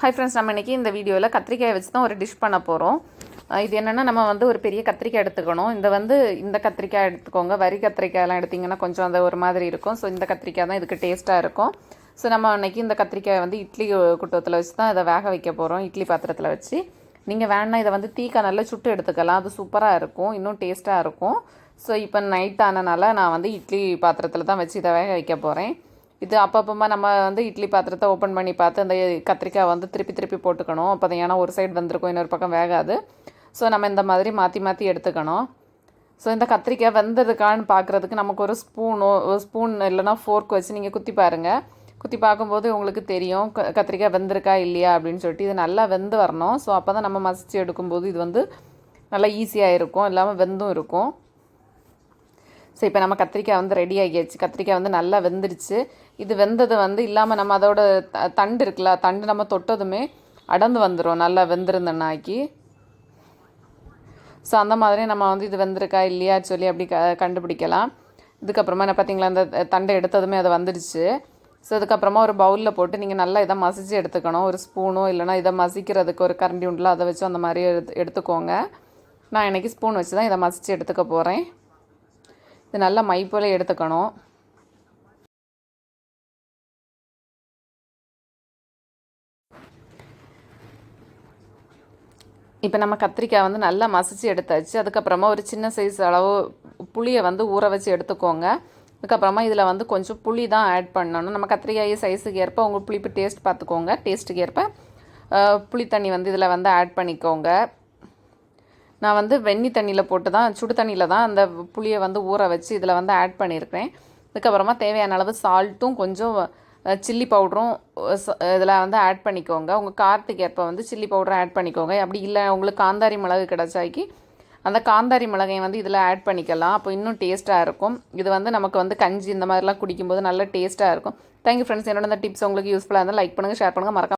Hi friends நம்ம இன்றைக்கி இந்த வீடியோவில் கத்திரிக்காயை வச்சு தான் ஒரு டிஷ் பண்ண போகிறோம் இது என்னென்னா நம்ம வந்து ஒரு பெரிய கத்திரிக்காய் எடுத்துக்கணும். இந்த வந்து இந்த கத்திரிக்காய் எடுத்துக்கோங்க. வரி கத்திரிக்காயெல்லாம் எடுத்திங்கன்னா கொஞ்சம் அந்த ஒரு மாதிரி இருக்கும். ஸோ இந்த கத்திரிக்காய் தான் இதுக்கு டேஸ்ட்டாக இருக்கும். ஸோ நம்ம அன்றைக்கி இந்த கத்திரிக்காயை வந்து இட்லி குட்டத்தில் வச்சு தான் இதை வேக வைக்க போகிறோம் இட்லி பாத்திரத்தில் வச்சு. நீங்கள் வேணால் இதை வந்து தீக்கா நல்லா சுட்டு எடுத்துக்கலாம். அது சூப்பராக இருக்கும். இன்னும் டேஸ்ட்டாக இருக்கும். ஸோ இப்போ நைட் ஆனனால நான் வந்து இட்லி பாத்திரத்தில் தான் வச்சு இதை வேக வைக்க போகிறேன் இது அப்பப்போ நம்ம வந்து இட்லி பாத்திரத்தை ஓப்பன் பண்ணி பார்த்து அந்த கத்திரிக்காய் வந்து திருப்பி திருப்பி போட்டுக்கணும். அப்போ ஏன்னா ஒரு சைடு வந்திருக்கும் இன்னொரு பக்கம் வேகாது. ஸோ நம்ம இந்த மாதிரி மாற்றி மாற்றி எடுத்துக்கணும். ஸோ இந்த கத்திரிக்காய் வெந்ததுக்கான்னு பார்க்குறதுக்கு நமக்கு ஒரு ஸ்பூனோ ஒரு ஸ்பூன் இல்லைனா ஃபோர்க் வச்சு நீங்கள் குத்தி பாருங்கள் குத்தி பார்க்கும்போது உங்களுக்கு தெரியும் க கத்திரிக்காய் வெந்திருக்கா இல்லையா அப்படின்னு சொல்லிட்டு இது நல்லா வெந்து வரணும். ஸோ அப்போ தான் நம்ம மசித்து எடுக்கும்போது இது வந்து நல்லா ஈஸியாக இருக்கும். இல்லாமல் வெந்தும் இருக்கும். ஸோ இப்போ நம்ம கத்திரிக்காய் வந்து ரெடி ஆகியாச்சு. கத்திரிக்காய் வந்து நல்லா வெந்துருச்சு இது வெந்தது வந்து இல்லாமல் நம்ம அதோட தண்டு இருக்குல்ல தண்டு நம்ம தொட்டதுமே அடந்து வந்துடும் நல்லா வெந்திருந்தனாக்கி ஸோ அந்த மாதிரி நம்ம வந்து இது வெந்திருக்கா இல்லையா சொல்லி அப்படி க கண்டுபிடிக்கலாம். இதுக்கப்புறமா என்ன பார்த்தீங்களா அந்த தண்டை எடுத்ததுமே அது வந்துடுச்சு. ஸோ அதுக்கப்புறமா ஒரு பவுலில் போட்டு நீங்கள் நல்லா இதை மசிச்சு எடுத்துக்கணும். ஒரு ஸ்பூனோ இல்லைனா இதை மசிக்கிறதுக்கு ஒரு கரண்டி உண்டில் அதை வச்சு அந்த மாதிரி எடுத்து எடுத்துக்கோங்க. நான் இன்றைக்கி ஸ்பூன் வச்சு தான் இதை மசித்து எடுத்துக்க போகிறேன் இது நல்லா மை போல் எடுத்துக்கணும். இப்போ நம்ம கத்திரிக்காய் வந்து நல்லா மசிச்சு எடுத்தாச்சு. அதுக்கப்புறமா ஒரு சின்ன சைஸ் அளவு புளியை வந்து ஊற வச்சு எடுத்துக்கோங்க. அதுக்கப்புறமா இதில் வந்து கொஞ்சம் புளி தான் ஆட் பண்ணணும். நம்ம கத்திரிக்காய் சைஸுக்கு ஏற்ப உங்கள் புளிப்பு டேஸ்ட் பார்த்துக்கோங்க. டேஸ்ட்டுக்கு ஏற்ப புளி தண்ணி வந்து இதில் வந்து ஆட் பண்ணிக்கோங்க. நான் வந்து வெந்நி தண்ணியில் போட்டு தான் சுடு தண்ணியில் தான் அந்த புளியை வந்து ஊற வச்சு இதில் வந்து ஆட் பண்ணியிருக்கேன் அதுக்கப்புறமா தேவையான அளவு சால்ட்டும் கொஞ்சம் சில்லி பவுடரும் இதில் வந்து ஆட் பண்ணிக்கோங்க. உங்கள் காரத்துக்கு ஏற்ப வந்து சில்லி பவுடரும் ஆட் பண்ணிக்கோங்க. அப்படி இல்லை உங்களுக்கு காந்தாரி மிளகு கிடச்சாக்கி அந்த காந்தாரி மிளகையை வந்து இதில் ஆட் பண்ணிக்கலாம். அப்போ இன்னும் டேஸ்ட்டாக இருக்கும். இது வந்து நமக்கு வந்து கஞ்சி இந்த மாதிரிலாம் குடிக்கும்போது நல்ல டேஸ்ட்டாக இருக்கும். தேங்க்யூ ஃப்ரெண்ட்ஸ் என்னோட இந்த டிப்ஸ் உங்களுக்கு யூஸ்ஃபுல்லாக இருந்தால் லைக் பண்ணுங்கள் ஷேர் பண்ணுங்கள் மறக்காம